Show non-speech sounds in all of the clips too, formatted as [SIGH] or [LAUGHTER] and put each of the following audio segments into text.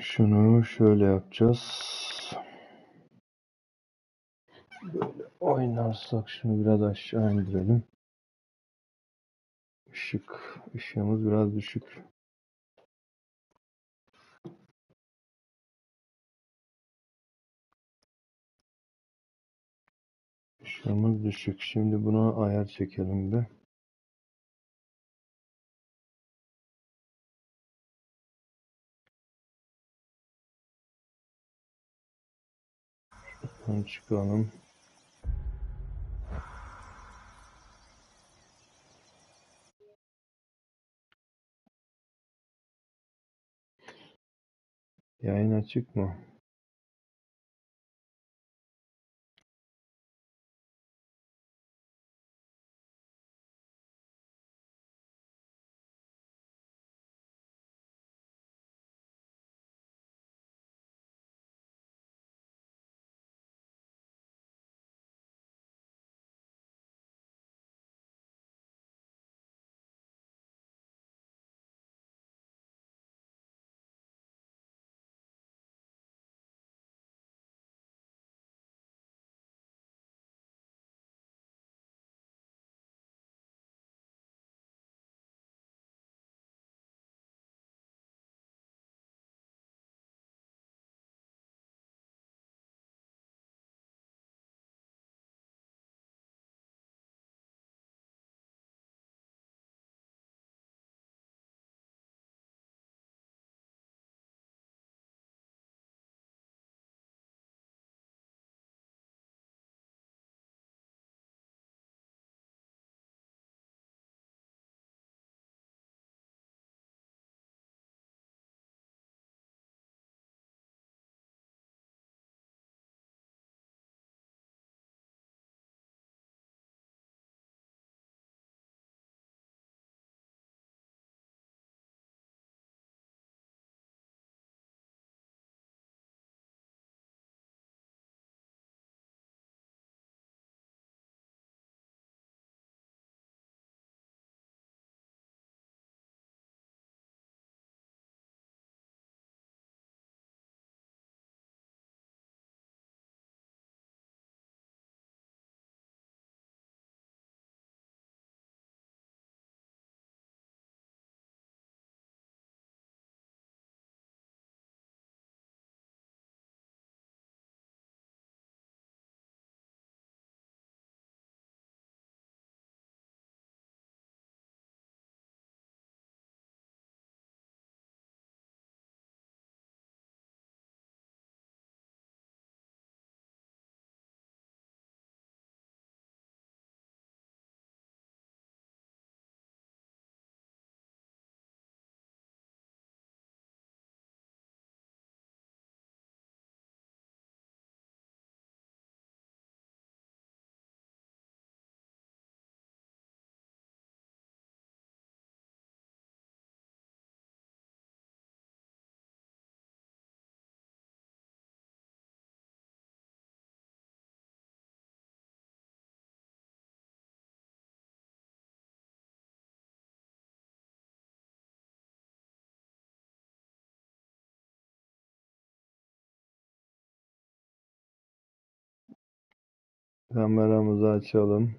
Şunu şöyle yapacağız. Böyle oynarsak şunu biraz aşağı indirelim. Işık, ışığımız biraz düşük. Işığımız düşük. Şimdi buna ayar çekelim bir. Şuradan çıkalım. Yayın açık mı? Kameramızı açalım.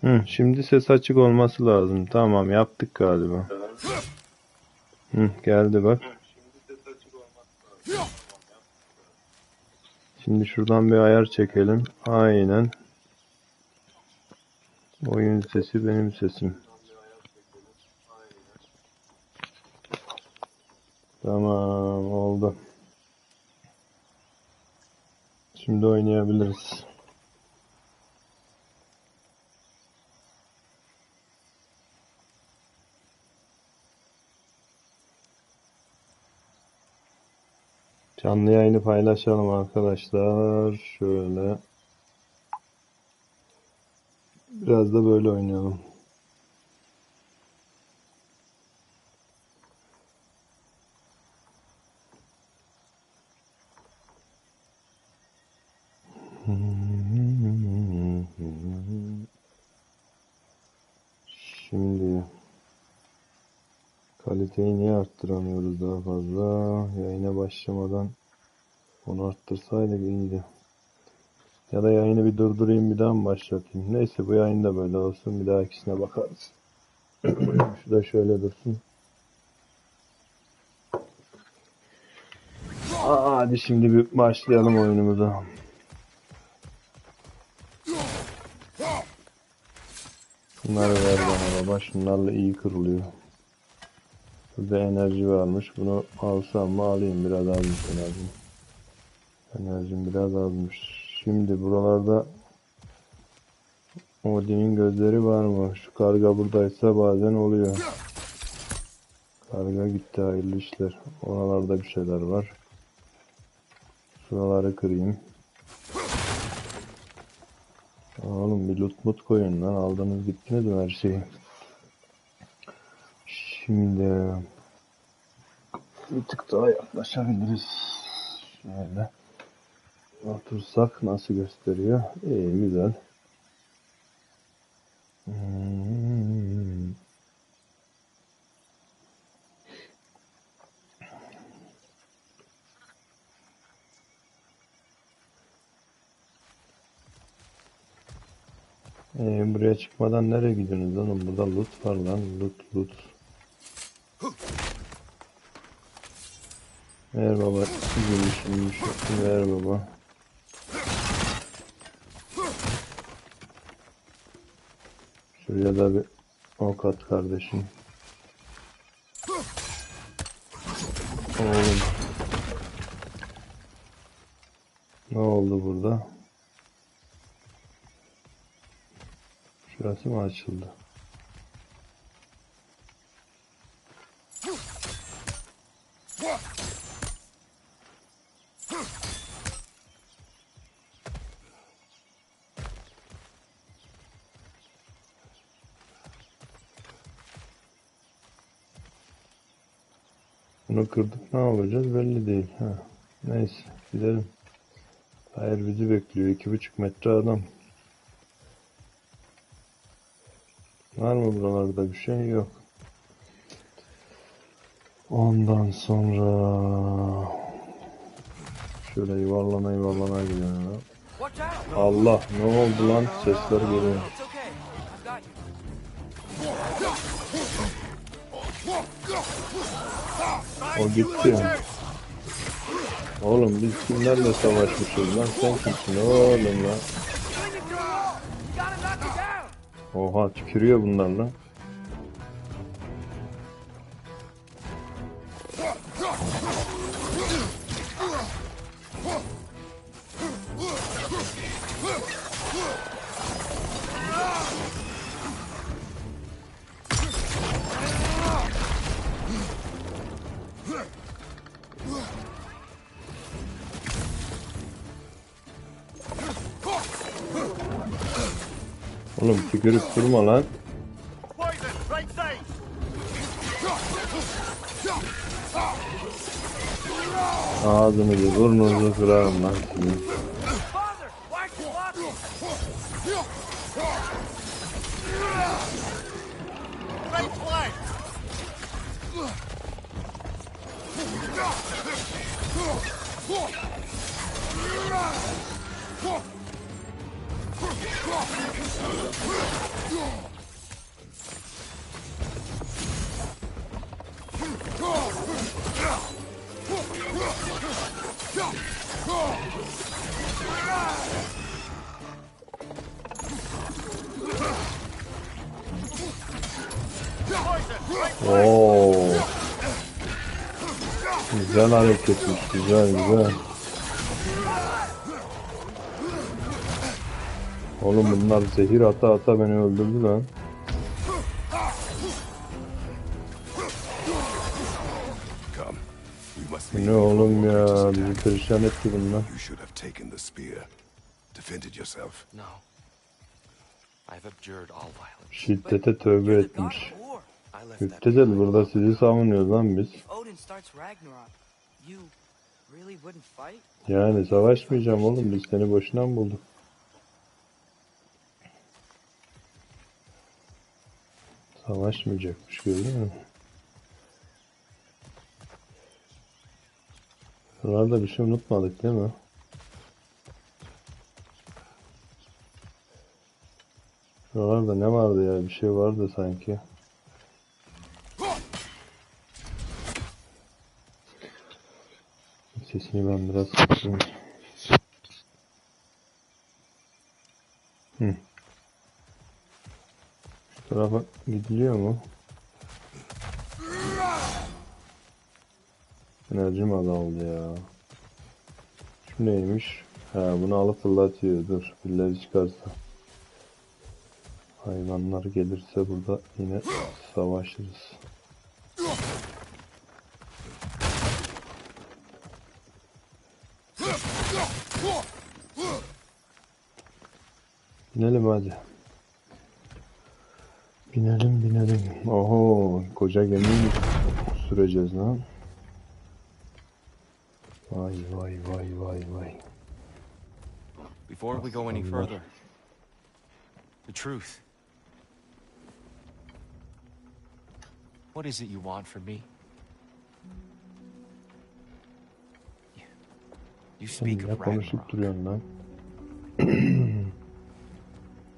Hı, şimdi ses açık olması lazım. Tamam yaptık galiba. Hı, geldi bak. Şimdi şuradan bir ayar çekelim. Aynen. Oyun sesi benim sesim. Tamam oldu. Şimdi oynayabiliriz. Canlı yayını paylaşalım arkadaşlar. Şöyle. Biraz da böyle oynayalım. Şimdi kaliteyi niye arttıramıyoruz daha fazla? Yayına başlamadan onu arttırsaydık iyiydi. Ya da yayını bir durdurayım bir daha mı başlatayım? Neyse bu yayın da böyle olsun. Bir dahakisine bakarız. [CLEARS THROAT] Şu da şöyle dursun. Aa, hadi şimdi bir başlayalım oyunumuza. Bunları ver bana baba. Şunlarla iyi kırılıyor. Burada enerji varmış. Bunu alsam mı alayım. Biraz azmış enerjim. Enerjim biraz azmış. Şimdi buralarda Odin'in gözleri var mı? Şu karga buradaysa bazen oluyor. Karga gitti hayırlı işler. Oralarda bir şeyler var. Şuraları kırayım. Oğlum bir loot mut koyun lan. Aldınız gittiniz mi her şeyi? Şimdi bir tık daha yaklaşabiliriz. Şöyle otursak nasıl gösteriyor? İyi güzel. Hmm. Ee, buraya çıkmadan nereye gidiyorsunuz oğlum? Burada loot var lan. Loot loot. Ver baba. Gümüş. Ver baba. Şuraya da bir ok at kardeşim. Oğlum. Ne oldu burada? Şurası mı açıldı? Bunu kırdık ne olacağız belli değil. Ha. Neyse gidelim. Hayır bizi bekliyor. iki buçuk metre adam. Var mı buralarda bir şey? Yok. Ondan sonra şöyle yuvarlana yuvarlana gidiyor. Watch out! Allah ne oldu lan? Sesler geliyor. O gitti. Oğlum biz kimlerle savaşmışız lan? Sen kimsin oğlum lan? Oha tükürüyor bunlar lan. Durma lan. Ağzınızı burnunuzu kırarım lan sizin. Güzel hareketmiş, güzel güzel. Oğlum bunlar zehir ata ata beni öldürdü lan. Ne oğlum ya, bizi perişan etti bunlar. You should have taken the spear. Defended yourself. No. I've abjured all violence. Şiddete tövbe etmiş. Müptezel burada sizi savunuyoruz lan biz. Yani savaşmayacağım oğlum biz seni boşuna mı bulduk? Savaşmayacakmış gördün mü? Buralarda bir şey unutmadık değil mi? Buralarda ne vardı ya? Bir şey vardı sanki. Sesini ben biraz kısayım. Hı. Şu tarafa gidiliyor mu? Enerjim azaldı ya. Şu neymiş? Ha bunu alıp fırlatıyor. Dur birileri çıkarsa. Hayvanlar gelirse burada yine savaşırız. Binelim hadi. Binelim binelim. Oho koca gemiyi süreceğiz lan. Vay vay vay vay vay. Before we go any further, the truth. What is it you want from me? You speak of Ragnarok. [CLEARS THROAT]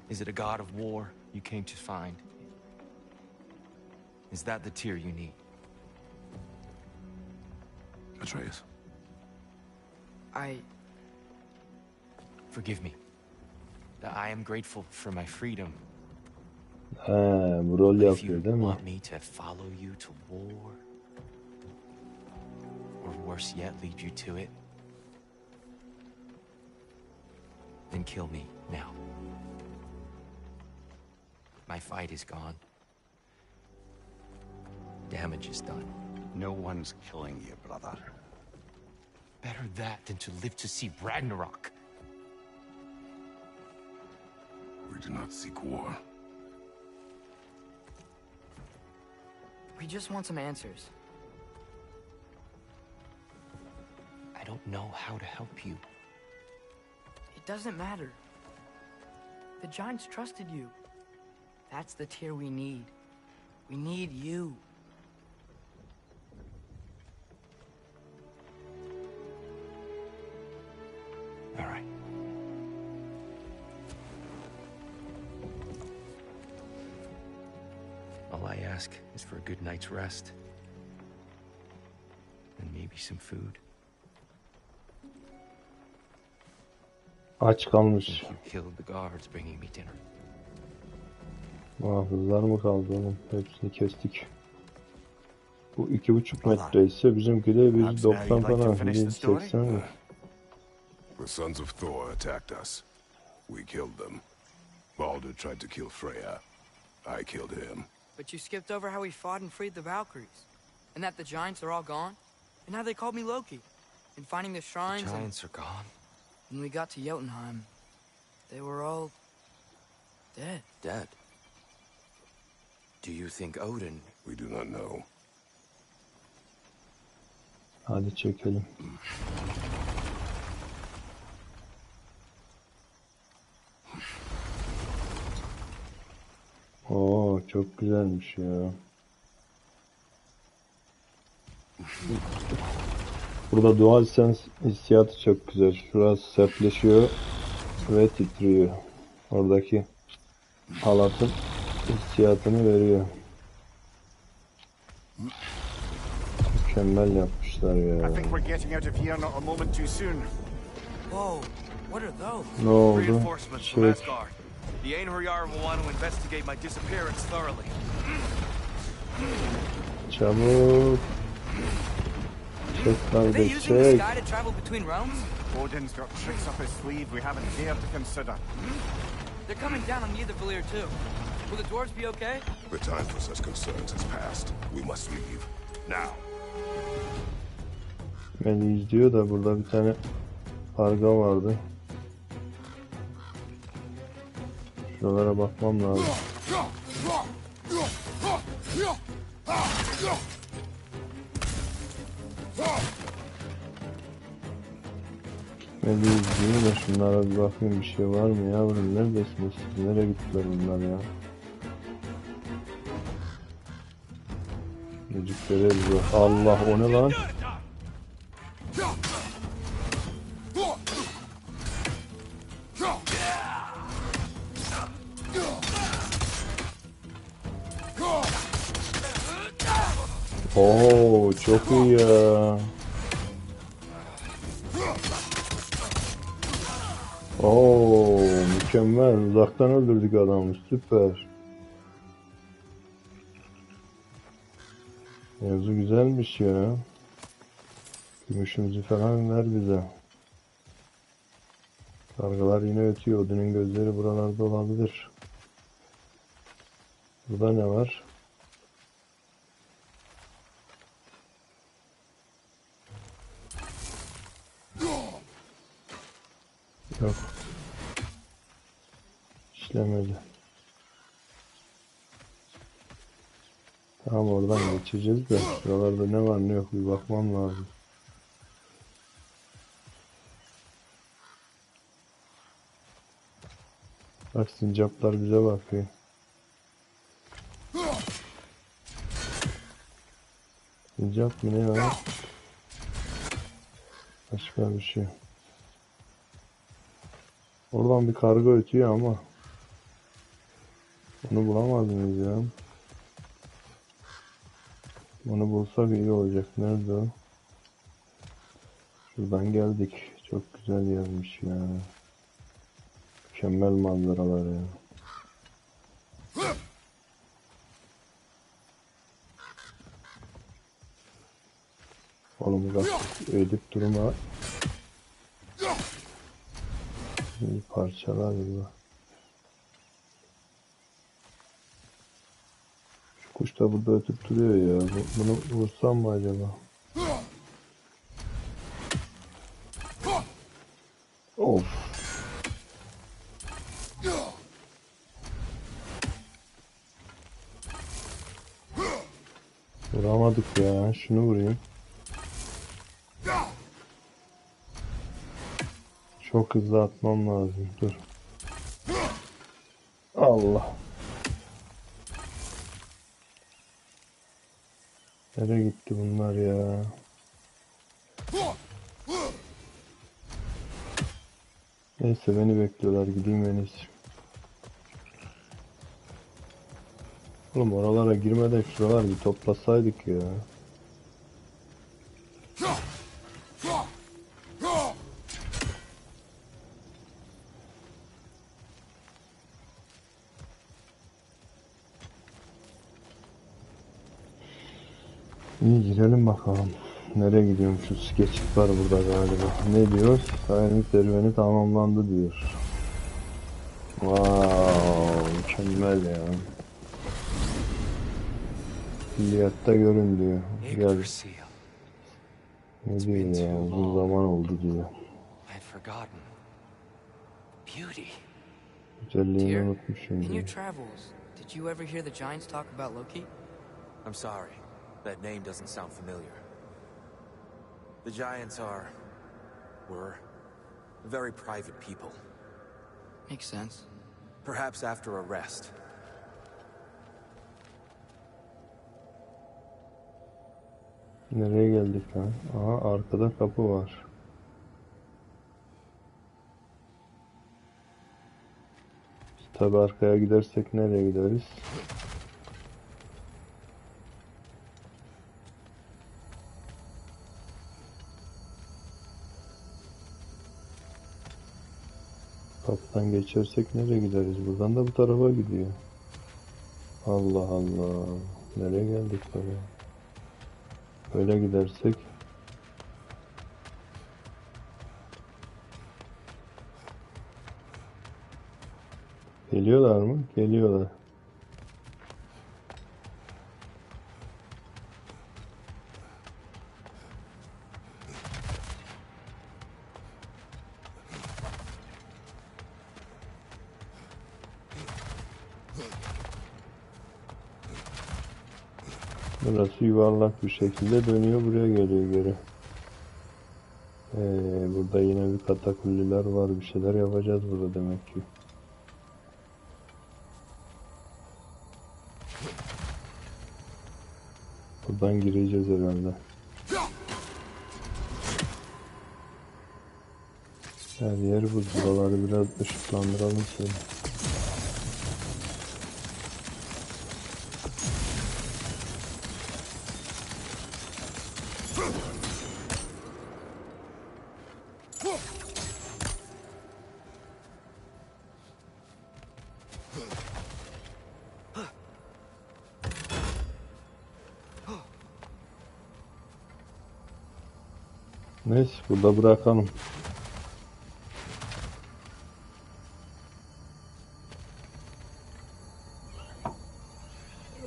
duruyorsun lan? Is it a god of war you came to find? Is that the tear you need? Atreus. I Forgive me. I am grateful for my freedom. He bu rol But if you yapıyor değil mi? want me to follow you to war, or worse yet, lead you to it, then kill me now. My fight is gone. Damage is done. No one's killing you, brother. Better that than to live to see Ragnarok. We do not seek war. we just want some answers. I don't know how to help you. It doesn't matter. The giants trusted you. That's the tear we need. We need you. All right. All I ask is for a good night's rest. And maybe some food. Aç kalmış. You killed the guards bringing me dinner. Muhafızlar mı kaldı oğlum? Hepsini kestik. Bu iki buçuk metre ise bizimki de Perhaps now 190 you'd like falan. finish the story? 180 mi? The sons of Thor attacked us. We killed them. Balder tried to kill Freya. I killed him. But you skipped over how we fought and freed the Valkyries. And that the giants are all gone. And how they called me Loki. And finding the shrines and Giants are gone. when we got to Jotunheim, they were all dead. Dead. Do you think Odin We do not know. Hadi çekelim. Oo çok güzelmiş ya. Burada dual sense hissiyatı çok güzel. Şurası sertleşiyor ve titriyor. Oradaki halatın hissiyatını veriyor. Mükemmel yapmışlar ya. Ne oldu? Şey. The Ainhuriar will want to investigate my disappearance thoroughly. Çabuk. Çek kardeş çek. Odin's got tricks up his sleeve we haven't dared to consider. They're coming down on the Valir too. Will the dwarves be okay? The time for such concerns has passed. We must leave. Now. Beni izliyor da burada bir tane karga vardı. Şuralara bakmam lazım. Beni izliyor da şunlara bir bakayım bir şey var mı yavrum neredesiniz nereye gittiler bunlar ya Müzikleri elliyor. Allah o ne lan Oo çok iyi ya. Oo mükemmel. Uzaktan öldürdük adamı. Süper. Mevzu güzelmiş ya. Gümüşümüzü falan ver bize. Kargalar yine ötüyor. Odun'un gözleri buralarda olabilir. Burada ne var? Yok. İşlemedi. Tamam oradan geçeceğiz de şuralarda ne var ne yok bir bakmam lazım. Bak sincaplar bize bakıyor. Sincap mı ne var? Başka bir şey. Oradan bir karga ötüyor ama. Onu bulamaz mıyız ya? Onu bulsak iyi olacak. Nerede o? Şuradan geldik. Çok güzel yermiş ya. Mükemmel manzaralar ya. Oğlum ödük duruma bir parçalar gibi. Kuş da burada ötüp duruyor ya. Bu- Bunu vursam mı acaba? Of. Vuramadık ya. Şunu vurayım. Çok hızlı atmam lazım. Dur. Allah. Nereye gitti bunlar ya? Neyse beni bekliyorlar. Gideyim en iyisi. Oğlum oralara girmeden şuralar bir toplasaydık ya. İyi girelim bakalım. Nereye gidiyorum? Şu geçit var burada galiba. Ne diyor? Sayenlik serüveni tamamlandı diyor. Wow, mükemmel ya. Külliyatta görün diyor. Gel. Ne diyor ya? Uzun zaman oldu diyor. Güzelliğini unutmuşum diyor. did you ever hear the giants talk about Loki? I'm sorry. That name doesn't sound familiar. The Giants are... were... very private people. Makes sense. Perhaps after a rest. Nereye geldik lan? Aha arkada kapı var. Tabi arkaya gidersek nereye gideriz? Kapıdan geçersek nereye gideriz? Buradan da bu tarafa gidiyor. Allah Allah. Nereye geldik böyle? Böyle gidersek Geliyorlar mı? Geliyorlar. Burası yuvarlak bir şekilde dönüyor buraya geliyor geri. Ee, burada yine bir katakulliler var bir şeyler yapacağız burada demek ki. Buradan gireceğiz herhalde. Her yer bu. Buraları biraz ışıklandıralım şöyle. Burada bırakalım.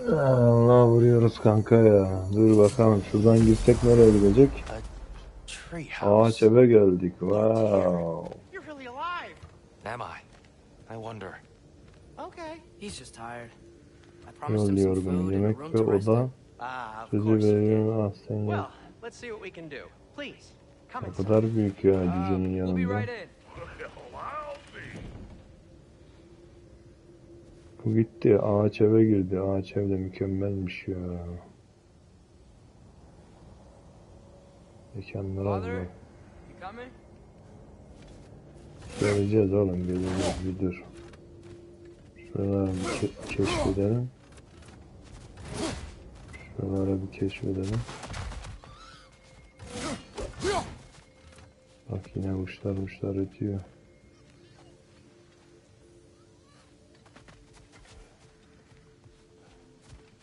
Allah vuruyoruz kanka ya. Dur bakalım şuradan girsek nereye gidecek? Ağaç eve geldik. Wow. You're really alive. Am I? I wonder. Okay. He's just tired. I promised him some food and a yemek room to rest oda in. Ah, of course. veriyorum ah Well, let's see what we can do. Please, O kadar büyük ya Uh, cücenin yanında. Bu gitti ağaç eve girdi. Ağaç evde mükemmelmiş ya. You coming? Göreceğiz oğlum göreceğiz bir dur. Şuraları bir ke- keşfedelim. Şuraları bir keşfedelim. Bak yine kuşlar kuşlar ötüyor.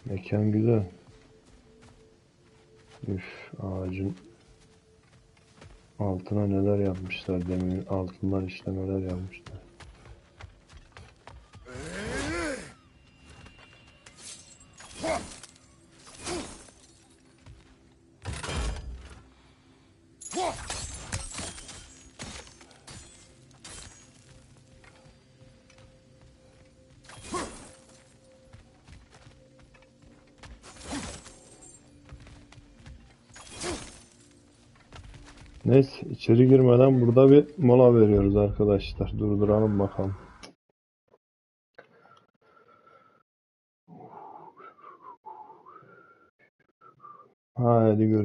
Mekan güzel. Üf ağacın altına neler yapmışlar demin altından işlemeler yapmışlar. İçeri girmeden burada bir mola veriyoruz arkadaşlar. Durduralım bakalım.